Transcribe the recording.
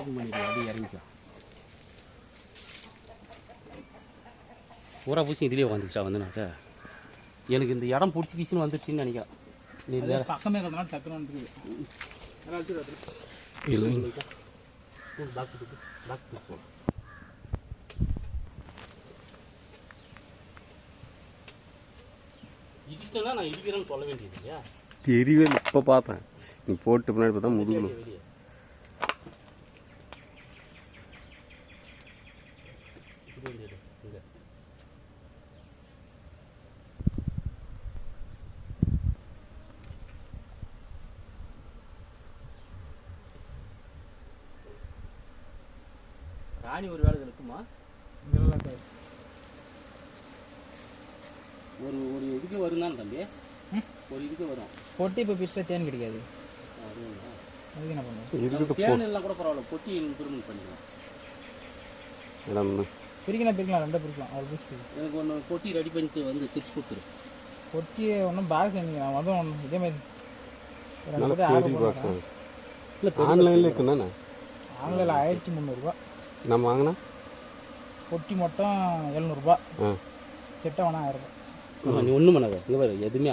Open பண்ணிடுவோம் அப்படியே இறங்கிக்கலாம் பூரா பூசி இதுலேயே வந்துச்சா வந்துனாக்க எனக்கு இந்த இடம் பிடிச்சிக்கிச்சின்னு வந்துருச்சுன்னு நினைக்கிறேன். நீ பக்கமே இருக்கிறதுனால டக்குனு வந்துருக்குது. அதனால வச்சுரு, வச்சுரு. இல்லை பாக்ஸ் பாக்ஸ் நான் இடிக்கிறேன்னு சொல்ல வேண்டியது இல்லையா? தெரியவே இப்போ பார்த்தேன். நீ போட்டு பின்னாடி பார்த்தா முதுகணும் எடு, இங்க. ராணி ஒரு வேலை இருக்குமா. ஒரு ஒரு இதுக்கு வரும் தான் தம்பி? ஒரு இதுக்கு வரும் பொட்டி இப்போ பிஸ்டில் தேன் கிடைக்காது? அதுக்கு என்ன பண்ணுவோம் தேன் எல்லாம் கூட பரவாயில்ல பொட்டி இம்ப்ரூவ்மெண்ட் பண்ணிக்கலாம் இடம் பிரிக்கலாம் பிரிக்கலாம் ரெண்டா பிரிக்கலாம். ஒரு பிஸ்க்கு எனக்கு ஒன்று பொட்டி ரெடி பண்ணிட்டு வந்து திருச்சி கொடுத்துரு. பொட்டி ஒன்றும் பாக்ஸ் எனக்கு நான் வந்து ஒன்று இதே மாதிரி இல்லை ஆன்லைனில் இருக்குண்ணா ஆன்லைனில் ஆயிரத்தி முந்நூறுரூவா நம்ம வாங்கினா? பொட்டி மட்டும் எழுநூறுபா. ஆ. செட்டை வேணா ஆயிரம் ரூபாய். நீ ஒன்றும் பண்ணாத. இங்கே பாரு எதுவுமே